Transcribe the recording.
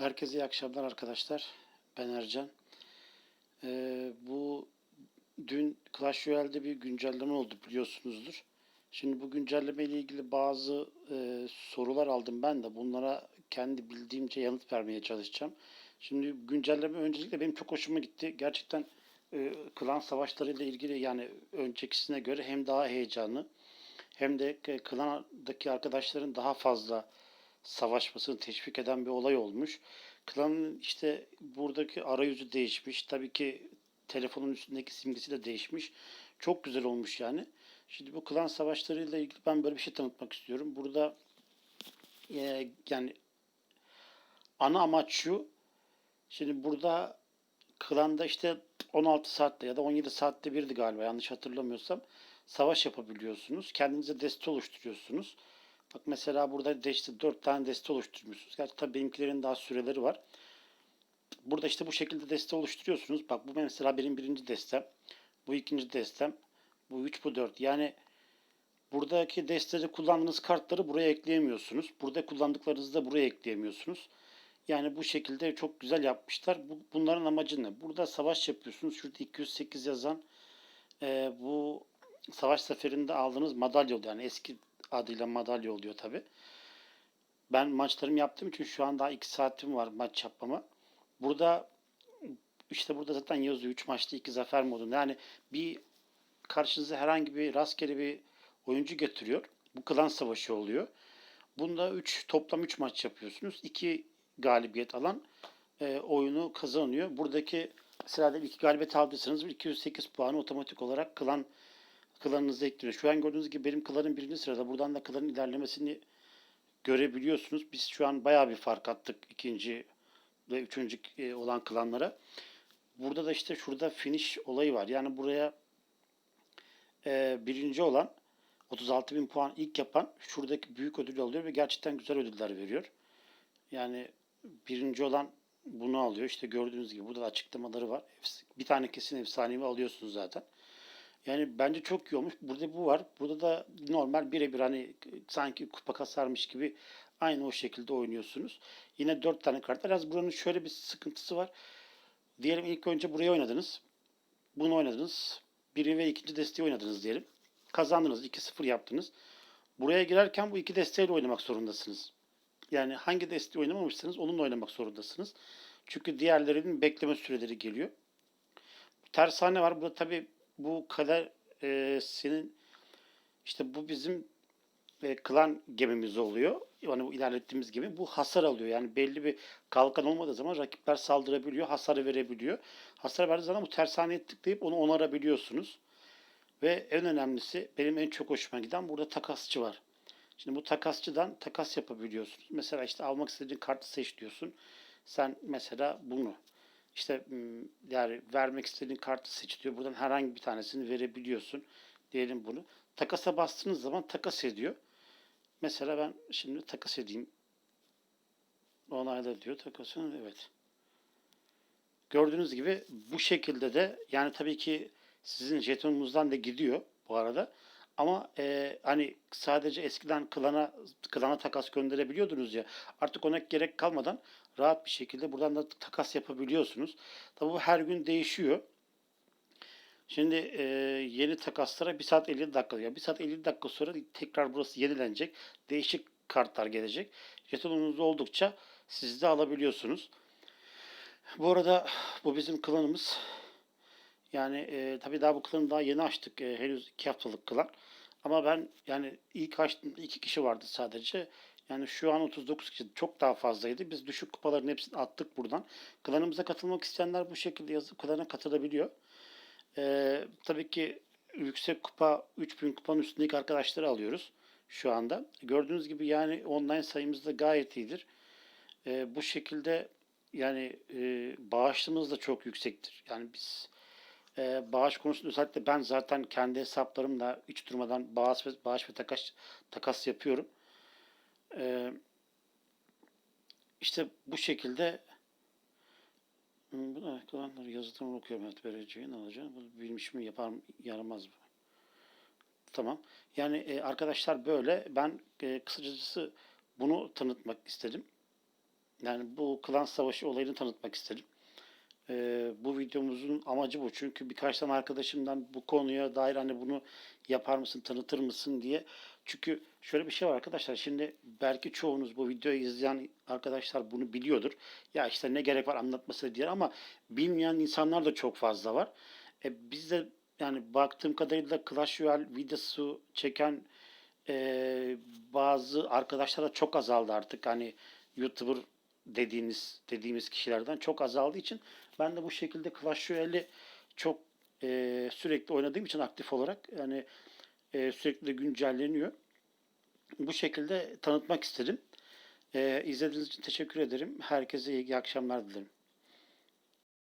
Herkese iyi akşamlar arkadaşlar. Ben Ercan. Ee, bu dün Clash Royale'de bir güncelleme oldu biliyorsunuzdur. Şimdi bu güncelleme ile ilgili bazı e, sorular aldım ben de. Bunlara kendi bildiğimce yanıt vermeye çalışacağım. Şimdi güncelleme öncelikle benim çok hoşuma gitti. Gerçekten e, klan savaşları ile ilgili yani öncekisine göre hem daha heyecanlı hem de e, klandaki arkadaşların daha fazla savaşmasını teşvik eden bir olay olmuş. Klanın işte buradaki arayüzü değişmiş. Tabii ki telefonun üstündeki simgesi de değişmiş. Çok güzel olmuş yani. Şimdi bu klan savaşlarıyla ilgili ben böyle bir şey tanıtmak istiyorum. Burada e, yani ana amaç şu. Şimdi burada klanda işte 16 saatte ya da 17 saatte birdi galiba yanlış hatırlamıyorsam savaş yapabiliyorsunuz. Kendinize deste oluşturuyorsunuz. Bak mesela burada işte 4 tane deste oluşturmuşsunuz. Gerçi tabii benimkilerin daha süreleri var. Burada işte bu şekilde deste oluşturuyorsunuz. Bak bu mesela benim birinci destem. Bu ikinci destem. Bu 3 bu 4. Yani buradaki destede kullandığınız kartları buraya ekleyemiyorsunuz. Burada kullandıklarınızı da buraya ekleyemiyorsunuz. Yani bu şekilde çok güzel yapmışlar. Bu, bunların amacı ne? Burada savaş yapıyorsunuz. Şurada 208 yazan e, bu savaş seferinde aldığınız madalya oluyor. Yani eski adıyla madalya oluyor tabi. Ben maçlarımı yaptığım için şu an daha 2 saatim var maç yapmama. Burada işte burada zaten yazıyor 3 maçta 2 zafer modunda. Yani bir karşınıza herhangi bir rastgele bir oyuncu getiriyor. Bu klan savaşı oluyor. Bunda 3 toplam 3 maç yapıyorsunuz. 2 galibiyet alan e, oyunu kazanıyor. Buradaki sırada 2 galibiyet aldıysanız 208 puanı otomatik olarak klan klanınıza ekleniyor. Şu an gördüğünüz gibi benim klanım birinci sırada. Buradan da klanın ilerlemesini görebiliyorsunuz. Biz şu an bayağı bir fark attık ikinci ve üçüncü e, olan klanlara. Burada da işte şurada finish olayı var. Yani buraya e, birinci olan 36 bin puan ilk yapan şuradaki büyük ödülü alıyor ve gerçekten güzel ödüller veriyor. Yani birinci olan bunu alıyor. İşte gördüğünüz gibi burada da açıklamaları var. Bir tane kesin efsanevi alıyorsunuz zaten. Yani bence çok iyi olmuş. Burada bu var. Burada da normal birebir hani sanki kupa kasarmış gibi aynı o şekilde oynuyorsunuz. Yine dört tane kart. Yalnız buranın şöyle bir sıkıntısı var. Diyelim ilk önce buraya oynadınız. Bunu oynadınız. Biri ve ikinci desteği oynadınız diyelim. Kazandınız. 2-0 yaptınız. Buraya girerken bu iki desteğiyle oynamak zorundasınız. Yani hangi desteği oynamamışsanız onunla oynamak zorundasınız. Çünkü diğerlerinin bekleme süreleri geliyor. Tersane var. Burada tabii bu kadar e, senin işte bu bizim e, klan gemimiz oluyor. Yani bu ilerlettiğimiz gibi bu hasar alıyor. Yani belli bir kalkan olmadığı zaman rakipler saldırabiliyor, hasar verebiliyor. Hasar verdiği zaman bu tersaneye tıklayıp onu onarabiliyorsunuz. Ve en önemlisi benim en çok hoşuma giden burada takasçı var. Şimdi bu takasçıdan takas yapabiliyorsunuz. Mesela işte almak istediğin kartı seç diyorsun. Sen mesela bunu işte yani vermek istediğin kartı seç diyor. Buradan herhangi bir tanesini verebiliyorsun. Diyelim bunu. Takasa bastığınız zaman takas ediyor. Mesela ben şimdi takas edeyim. Onayla diyor takasın. Evet. Gördüğünüz gibi bu şekilde de yani tabii ki sizin jetonunuzdan da gidiyor bu arada. Ama e, hani sadece eskiden klana klana takas gönderebiliyordunuz ya. Artık ona gerek kalmadan rahat bir şekilde buradan da takas yapabiliyorsunuz. Tabi bu her gün değişiyor. Şimdi e, yeni takaslara 1 saat 50 dakika ya 1 saat 50 dakika sonra tekrar burası yenilenecek. Değişik kartlar gelecek. Jetonunuz oldukça siz de alabiliyorsunuz. Bu arada bu bizim klanımız. Yani e, tabii daha bu klanı daha yeni açtık. E, henüz 2 haftalık klan. Ama ben yani ilk açtığımda 2 kişi vardı sadece. Yani şu an 39 kişi çok daha fazlaydı. Biz düşük kupaların hepsini attık buradan. Klanımıza katılmak isteyenler bu şekilde yazıp klana katılabiliyor. Ee, tabii ki yüksek kupa 3000 kupanın üstündeki arkadaşları alıyoruz şu anda. Gördüğünüz gibi yani online sayımız da gayet iyidir. Ee, bu şekilde yani e, bağışlığımız da çok yüksektir. Yani biz e, bağış konusunda özellikle ben zaten kendi hesaplarımla hiç durmadan bağış ve, bağış ve takas, takas yapıyorum. E, işte bu şekilde bu da kalanları yazıdan okuyorum. Evet, vereceğin alacağını. Bu bilmiş mi yapar mı? Yaramaz mı? Tamam. Yani e, arkadaşlar böyle. Ben e, kısacası bunu tanıtmak istedim. yani bu klan savaşı olayını tanıtmak istedim. Ee, bu videomuzun amacı bu. Çünkü birkaç tane arkadaşımdan bu konuya dair hani bunu yapar mısın, tanıtır mısın diye. Çünkü şöyle bir şey var arkadaşlar. Şimdi belki çoğunuz bu videoyu izleyen arkadaşlar bunu biliyordur. Ya işte ne gerek var anlatması diye ama bilmeyen insanlar da çok fazla var. E, biz de yani baktığım kadarıyla Clash Royale videosu çeken e, bazı arkadaşlar da çok azaldı artık. Hani YouTuber dediğiniz dediğimiz kişilerden çok azaldığı için ben de bu şekilde Clash Royale'i çok e, sürekli oynadığım için aktif olarak yani e, sürekli güncelleniyor. Bu şekilde tanıtmak istedim. E, izlediğiniz için teşekkür ederim. Herkese iyi akşamlar dilerim.